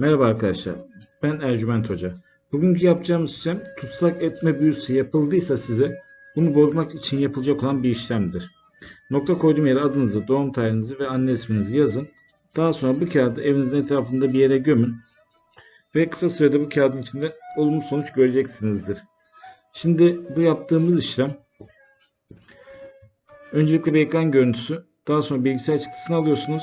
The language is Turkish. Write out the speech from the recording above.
Merhaba arkadaşlar. Ben Ercüment Hoca. Bugünkü yapacağımız işlem tutsak etme büyüsü yapıldıysa size bunu bozmak için yapılacak olan bir işlemdir. Nokta koyduğum yere adınızı, doğum tarihinizi ve anne isminizi yazın. Daha sonra bu kağıdı evinizin etrafında bir yere gömün. Ve kısa sürede bu kağıdın içinde olumlu sonuç göreceksinizdir. Şimdi bu yaptığımız işlem öncelikle bir ekran görüntüsü, daha sonra bilgisayar çıktısını alıyorsunuz.